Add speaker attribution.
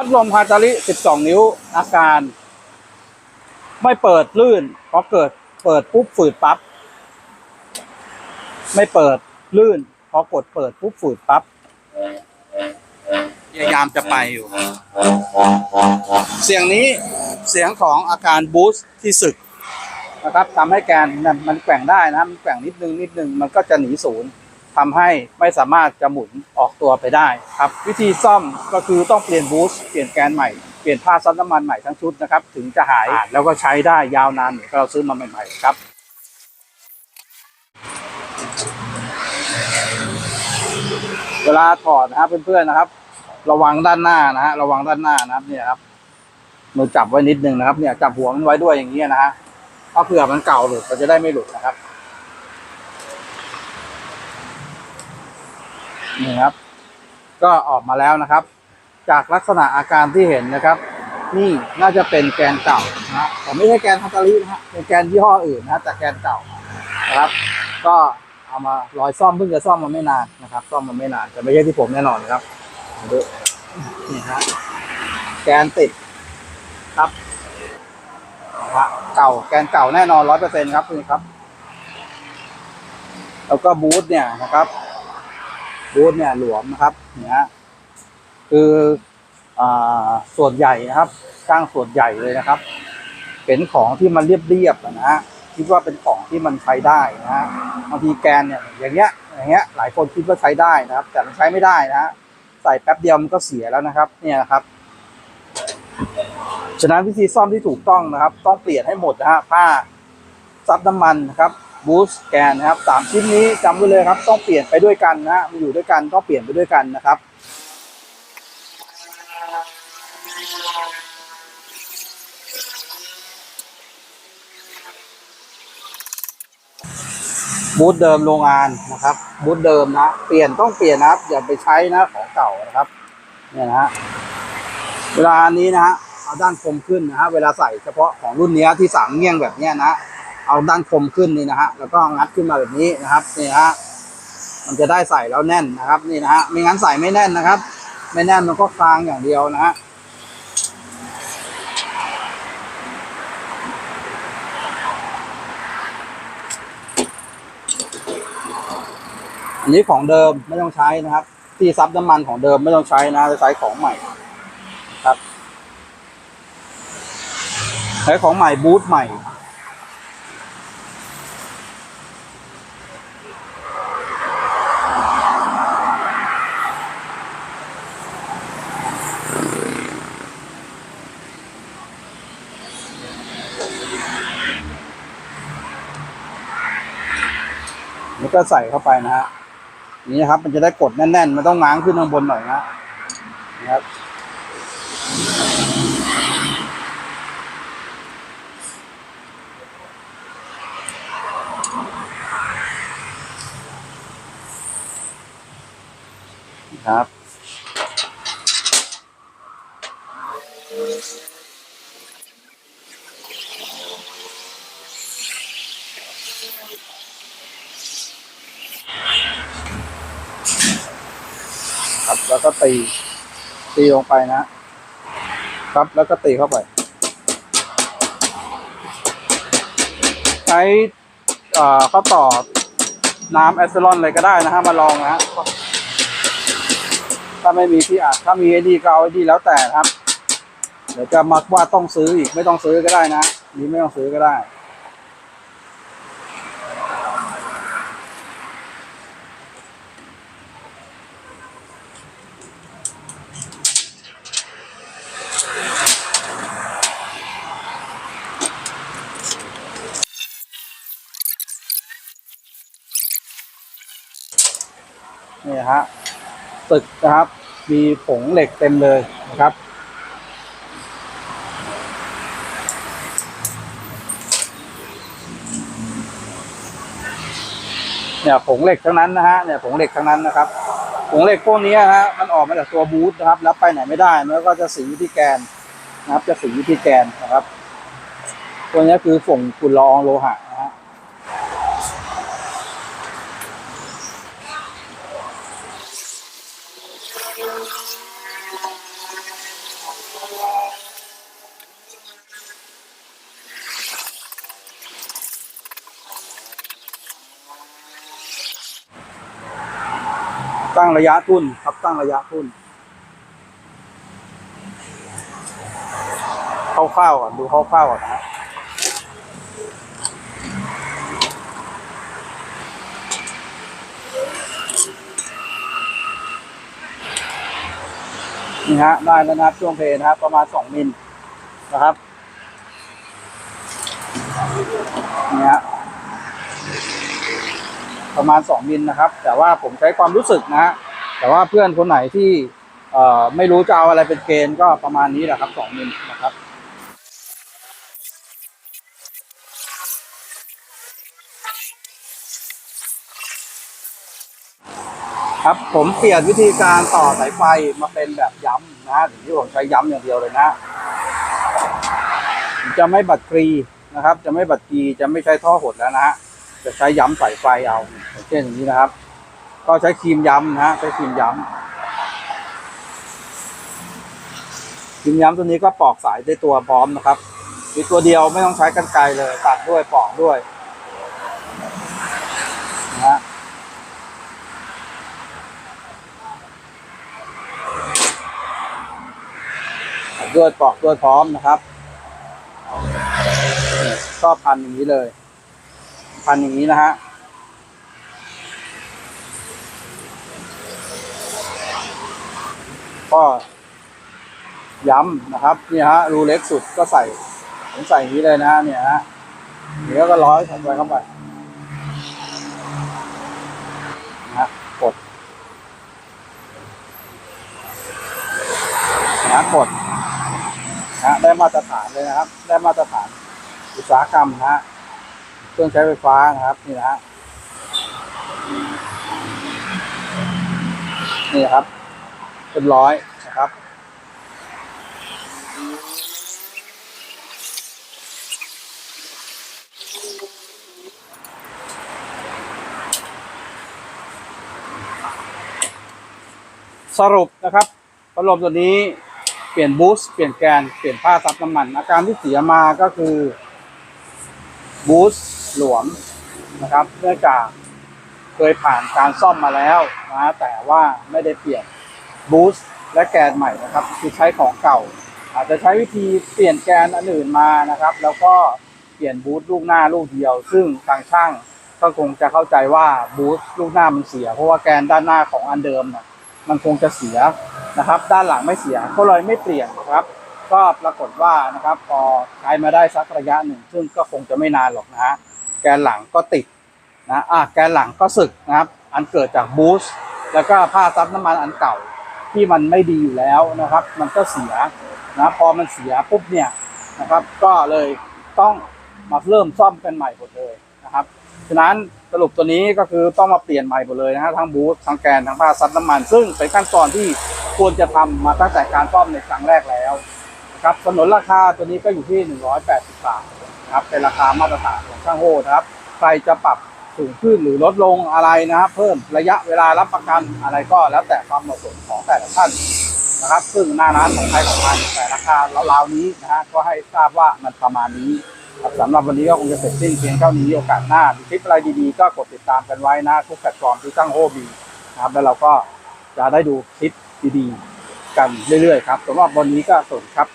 Speaker 1: พัดลมฮาตาริ12 นิ้วอาการ ไม่เปิดลื่นพอเกิดเปิดปุ๊บฝืดปั๊บไม่เปิดลื่นพอกดเปิดปุ๊บฝืดปั๊บพยายามจะไปอยู่ เสียงนี้เสียงของอาการบูสต์ที่สึกนะครับทำให้แกนมันแกว่งได้นะมันแกว่งนิดนึงนิดนึงมันก็จะหนีศูนย์ ทำให้ไม่สามารถจะหมุนออกตัวไปได้ครับวิธีซ่อมก็คือต้องเปลี่ยนบูสต์เปลี่ยนแกนใหม่เปลี่ยนผ้าซับน้ำมันใหม่ทั้งชุดนะครับถึงจะหายแล้วก็ใช้ได้ยาวนานเหมือนกับเราซื้อมาใหม่ๆครับเวลาถอดนะครับเพื่อนๆนะครับ ระวังด้านหน้านะฮะระวังด้านหน้านะครับเนี่ยครับมือจับไว้นิดนึงนะครับ เนี่ยจับหัวมันไว้ด้วยอย่างเงี้ยนะฮะถ้าเผื่อมันเก่าหลุดก็จะได้ไม่หลุดนะครับ นี่ครับ ก็ออกมาแล้วนะครับ จากลักษณะอาการที่เห็นนะครับ นี่น่าจะเป็นแกนเก่านะแต่ไม่ใช่แกนฮัตตารินะฮะเป็นแกนยี่ห้ออื่นนะแต่แกนเก่านะครับ ก็เอามาลอยซ่อมเพิ่งจะซ่อมมาไม่นานนะครับ ซ่อมมาไม่นานแต่ไม่ใช่ที่ผมแน่นอนครับดูนี่ฮะแกนติดครับฮะเก่าแกนเก่าแน่นอนร้อยเปอร์เซ็นครับนี่ครับ แล้วก็บูทเนี่ยนะครับ บูธเนี่ยหลวมนะครับเนี่ยฮะคืออ่าส่วนใหญ่นะครับช่างส่วนใหญ่เลยนะครับ เป็นของที่มันเรียบๆนะฮะคิดว่าเป็นของที่มันใช้ได้นะฮะบางทีแกนเนี่ยอย่างเงี้ยอย่างเงี้ยหลายคนคิดว่าใช้ได้นะครับ แต่มันใช้ไม่ได้นะฮะใส่แป๊บเดียวมันก็เสียแล้วนะครับ เนี่ยครับฉะนั้นวิธีซ่อมที่ถูกต้องนะครับ ต้องเปลี่ยนให้หมดนะฮะผ้าซับน้ำมันนะครับ บูสแกนนะครับสามชิ้นนี้จำไว้เลยครับ ต้องเปลี่ยนไปด้วยกันนะฮะมันอยู่ด้วยกันต้องเปลี่ยนไปด้วยกันนะครับบูธเดิมโรงงานนะครับบูธเดิมนะ เปลี่ยนต้องเปลี่ยนนะครับ อย่าไปใช้นะของเก่านะครับเนี่ยนะฮะเวลานี้นะฮะเอาด้านคมขึ้นนะฮะเวลาใส่เฉพาะของรุ่นนี้ที่สามเงี้ยงแบบเนี้ยนะ เอาด้านคมขึ้นนี่นะฮะแล้วก็งัดขึ้นมาแบบนี้นะครับนี่ฮะมันจะได้ใส่แล้วแน่นนะครับนี่นะฮะไม่งั้นใส่ไม่แน่นนะครับ ไม่แน่นมันก็คลางอย่างเดียวนะฮะอันนี้ของเดิมไม่ต้องใช้นะครับ ที่ซับน้ำมันของเดิมไม่ต้องใช้นะจะใช้ของใหม่ครับใช้ของใหม่บูทใหม่ แล้วก็ใส่เข้าไปนะฮะนี่นะครับ มันจะได้กดแน่นๆ มันต้องง้างขึ้นข้างบนหน่อยนะนะครับ ครับ ครับ แล้วก็ตี ตีลงไปนะครับ แล้วก็ตีเข้าไป ใช้เอ่อข้อต่อน้ำแอสเซลอนอะไรก็ได้นะฮะมาลองนะฮะถ้าไม่มีที่อัดถ้ามีไอ้ดีก็เอาไอ้ดีแล้วแต่ครับ เดี๋ยวจะมักว่าต้องซื้ออีกไม่ต้องซื้อก็ได้นะนี่ไม่ต้องซื้อก็ได้ นี่ฮะตึกนะครับ มีผงเหล็กเต็มเลยนะครับ เนี่ยผงเหล็กทั้งนั้นนะฮะเนี่ยผงเหล็กทั้งนั้นนะครับ ผงเหล็กพวกนี้ฮะมันออกมาจากตัวบูทนะครับ แล้วไปไหนไม่ได้มันก็จะสีที่แกนนะครับ จะสีที่แกนนะครับตัวนี้คือฝงฝุ่นละอองโลหะ ตั้งระยะทุนครับตั้งระยะทุนคร่าวๆก่อนดูคร่าวๆก่อนนะฮะนี่ฮะได้แล้วนะครับช่วงเพลนะครับประมาณสองมิลนะครับนี่ฮะ ประมาณ 2 มิลนะครับ แต่ว่าผมใช้ความรู้สึกนะฮะแต่ว่าเพื่อนคนไหนที่ไม่รู้จะเอาอะไรเป็นเกณฑ์ก็ประมาณนี้แหละครับ 2 มิลนะครับครับผมเปลี่ยนวิธีการต่อสายไฟมาเป็นแบบย้ำนะฮะที่ผมใช้ย้ำอย่างเดียวเลยนะ จะไม่บัดกรีนะครับ จะไม่บัดกรีจะไม่ใช้ท่อหดแล้วนะฮะ จะใช้ย้ำสายไฟเอาอย่างเช่นอย่างนี้นะครับ ก็ใช้ครีมย้ำนะฮะใช้ครีมย้ำครีมย้ำตัวนี้ก็ปอกสายได้ตัวพร้อมนะครับมีตัวเดียวไม่ต้องใช้กันไกลเลยตัดด้วยปอกด้วยนะฮะด้วยปอกด้วยพร้อมนะครับก็พันอย่างนี้เลย พันอย่างนี้นะฮะก็ย้ำนะครับนี่ฮะรูเล็กสุดก็ใส่ผมใส่อย่างนี้เลยนะเนี่ยฮะเดี๋ยวก็ร้อยใส่ไปเข้าไปนะฮะกดนะฮะกดนะฮะได้มาตรฐานเลยนะครับ ได้มาตรฐานอุตสาหกรรมนะฮะ เครื่องใช้ไฟฟ้านะครับ นี่นะฮะนี่ครับเป็นร้อยนะครับสรุปนะครับพัดลมตัวนี้เปลี่ยนบูสต์เปลี่ยนแกน เปลี่ยนผ้าซับน้ำมัน อาการที่เสียมาก็คือ บูสต์หลวมนะครับ เนื่องจากเคยผ่านการซ่อมมาแล้วนะแต่ว่าไม่ได้เปลี่ยนบูสต์และแกนใหม่นะครับ คือใช้ของเก่า อาจจะใช้วิธีเปลี่ยนแกนอันอื่นมานะครับ แล้วก็เปลี่ยนบูสต์ลูกหน้าลูกเดียว ซึ่งทางช่างก็คงจะเข้าใจว่าบูสต์ลูกหน้ามันเสีย เพราะว่าแกนด้านหน้าของอันเดิมน่ะมันคงจะเสียนะครับ ด้านหลังไม่เสียก็เลยไม่เปลี่ยนครับ ก็ปรากฏว่านะครับพอใช้มาได้สักระยะหนึ่ง ซึ่งก็คงจะไม่นานหรอกนะฮะแกนหลังก็ติดนะอะแกนหลังก็สึกนะครับ อันเกิดจากบูสต์แล้วก็ผ้าซับน้ำมันอันเก่าที่มันไม่ดีอยู่แล้วนะครับ มันก็เสียนะพอมันเสียปุ๊บเนี่ยนะครับ ก็เลยต้องมาเริ่มซ่อมกันใหม่หมดเลยนะครับฉะนั้นสรุปตัวนี้ก็คือต้องมาเปลี่ยนใหม่หมดเลยนะฮะทั้งบูททั้งแกนทั้งผ้าซับน้ำมัน ซึ่งเป็นขั้นตอนที่ควรจะทำมาตั้งแต่การซ่อมในครั้งแรกแล้ว นะครับสนนราคาตัวนี้ก็อยู่ที่ 180 บาทนะครับเป็นราคามาตรฐานของช่างโฮนะครับ ใครจะปรับสูงขึ้นหรือลดลงอะไรนะครับเพิ่มระยะเวลารับประกันอะไรก็แล้วแต่ความเหมาะสมของแต่ละท่านนะครับ ซึ่งหน้าร้านของใครของมันแต่ราคาราวๆนี้นะฮะก็ให้ทราบว่ามันประมาณนี้ครับสำหรับวันนี้ก็คงจะเสร็จสิ้นเพียงเท่านี้โอกาสหน้ามีคลิปอะไรดีๆ ก็กดติดตามกันไว้นะทุกแพลตฟอร์มที่ช่างโฮบีนะครับแล้วเราก็จะได้ดูคลิปดีๆ กันเรื่อยๆครับสำหรับวันนี้ก็สวัสดีครับ